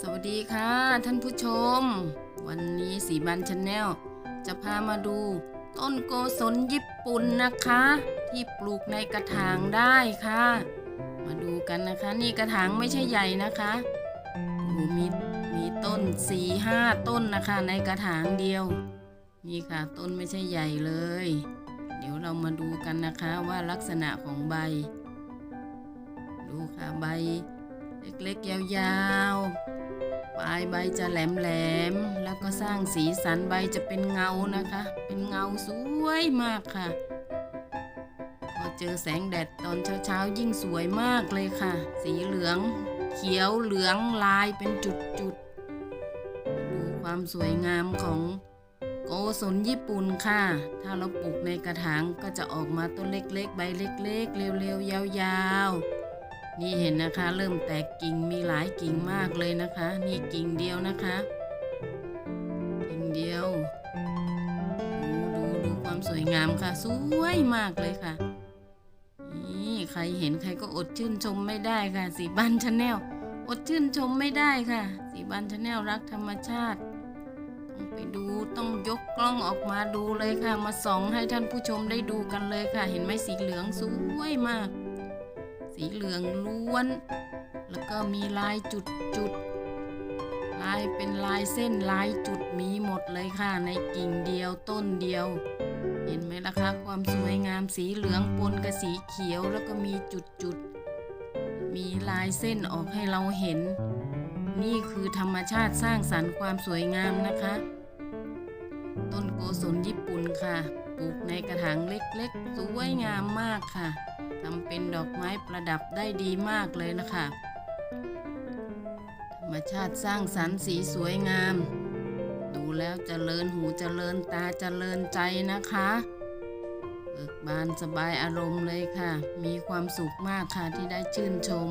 สวัสดีค่ะท่านผู้ชม วันนี้สีบันชาแนลจะพามาดู ต้นโกศลญี่ปุ่นนะคะ ที่ปลูกในกระถางได้ค่ะ มาดูกันนะคะ นี่กระถางไม่ใช่ใหญ่นะคะมีมีต้นสี่ห้าต้นนะคะ ในกระถางเดียว นี่ค่ะต้นไม่ใช่ใหญ่เลย เดี๋ยวเรามาดูกันนะคะว่าลักษณะของใบ ดูค่ะใบ เล็กๆ ยาวๆ ปลายใบจะแหลมๆ แล้วก็สร้างสีสันใบจะเป็นเงานะคะ เป็นเงาสวยมากค่ะ พอเจอแสงแดดตอนเช้าๆ ยิ่งสวยมากเลยค่ะ สีเหลืองเขียวเหลืองลายเป็นจุดๆ ดูความสวยงามของโกศลญี่ปุ่นค่ะ ถ้าเราปลูกในกระถางก็จะออกมาต้นเล็กๆ ใบเล็กๆ เร็วๆ ยาวๆ นี่เห็นนะคะ เริ่มแตกกิ่งมีหลายกิ่งมากเลยนะคะ นี่กิ่งเดียวนะคะ กิ่งเดียว ดูดูดูความสวยงามค่ะ สวยมากเลยค่ะ นี่ใครเห็นใครก็อดชื่นชมไม่ได้ค่ะ สีบันชาแนลอดชื่นชมไม่ได้ค่ะ สีบันชาแนลรักธรรมชาติต้องไปดูต้องยกกล้องออกมาดูเลยค่ะ มาส่องให้ท่านผู้ชมได้ดูกันเลยค่ะ เห็นไหมสีเหลืองสวยมาก สีเหลืองล้วน แล้วก็มีลายจุดจุดลายเป็นลายเส้นลายจุดมีหมดเลยค่ะ ในกิ่งเดียวต้นเดียว เห็นไหมล่ะคะความสวยงามสีเหลืองปนกับสีเขียวแล้วก็มีจุดจุดมีลายเส้นออกให้เราเห็น นี่คือธรรมชาติสร้างสรรค์ความสวยงามนะคะ ต้นโกศลญี่ปุ่นค่ะ ปลูกในกระถางเล็กๆ สวยงามมากค่ะ ทำเป็นดอกไม้ประดับได้ดีมากเลยนะคะ ธรรมชาติสร้างสรรค์สีสวยงาม ดูแล้วเจริญหูจเจริญตาจเจริญใจนะคะเบิกบานสบายอารมณ์เลยค่ะ มีความสุขมากค่ะที่ได้ชื่นชม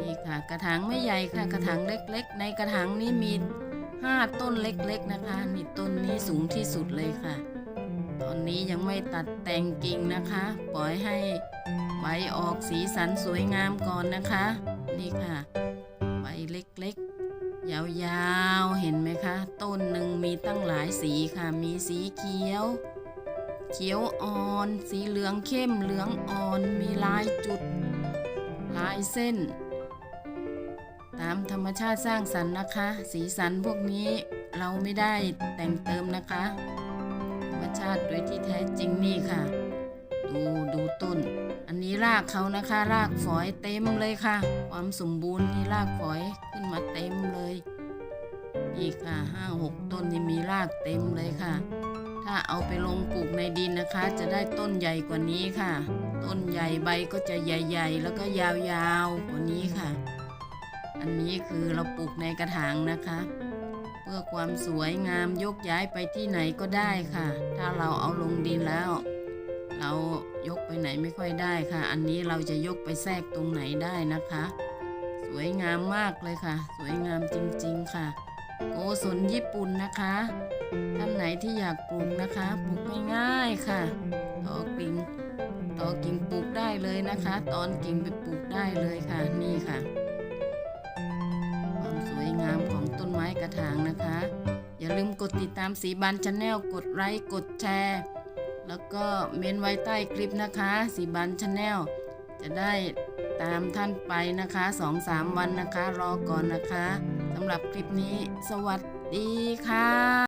นี่ค่ะกระถางไม่ใหญ่ค่ะกระถางเล็กๆ ในกระถางนี้มีห้าต้นเล็กๆนะคะนี่ต้นนี้สูงที่สุดเลยค่ะ ตอนนี้ยังไม่ตัดแต่งกิ่งนะคะ ปล่อยให้ใบออกสีสันสวยงามก่อนนะคะ นี่ค่ะ ใบเล็กๆ ยาวๆ เห็นไหมคะ ต้นหนึ่งมีตั้งหลายสีค่ะ มีสีเขียว เขียวอ่อน สีเหลืองเข้มเหลืองอ่อน มีลายจุด ลายเส้น ตามธรรมชาติสร้างสรรค์นะคะ สีสันพวกนี้เราไม่ได้แต่งเติมนะคะ ชาติโดยที่แท้จริงนี่ค่ะ ดูดูต้น อันนี้รากเขานะคะ รากฝอยเต็มเลยค่ะ ความสมบูรณ์นี่รากฝอยขึ้นมาเต็มเลยนี่ค่ะห้าหกต้นนี่มีรากเต็มเลยค่ะ ถ้าเอาไปลงปลูกในดินนะคะ จะได้ต้นใหญ่กว่านี้ค่ะ ต้นใหญ่ใบก็จะใหญ่ๆ แล้วก็ยาวๆกว่านี้ค่ะ อันนี้คือเราปลูกในกระถางนะคะ พื่อความสวยงามยกย้ายไปที่ไหนก็ได้ค่ะ ถ้าเราเอาลงดินแล้ว เรายกไปไหนไม่ค่อยได้ค่ะ อันนี้เราจะยกไปแทรกตรงไหนได้นะคะ สวยงามมากเลยค่ะ สวยงามจริงๆค่ะ โกศลญี่ปุ่นนะคะท่านไหนที่อยากปลูกนะคะปลูกง่ายๆค่ะต่อกิ่งต่อกิ่งปลูกได้เลยนะคะ ตอนกิ่งไปปลูกได้เลยค่ะนี่ค่ะ ความสวยงามของ ต้นไม้กระถางนะคะ อย่าลืมกดติดตามสีบันชาแนลกดไลค์กดแชร์ แล้วก็เมนไว้ใต้คลิปนะคะ สีบันชาแนลจะได้ตามท่านไปนะคะสองสามวันนะคะ รอก่อนนะคะสำหรับคลิปนี้ สวัสดีค่ะ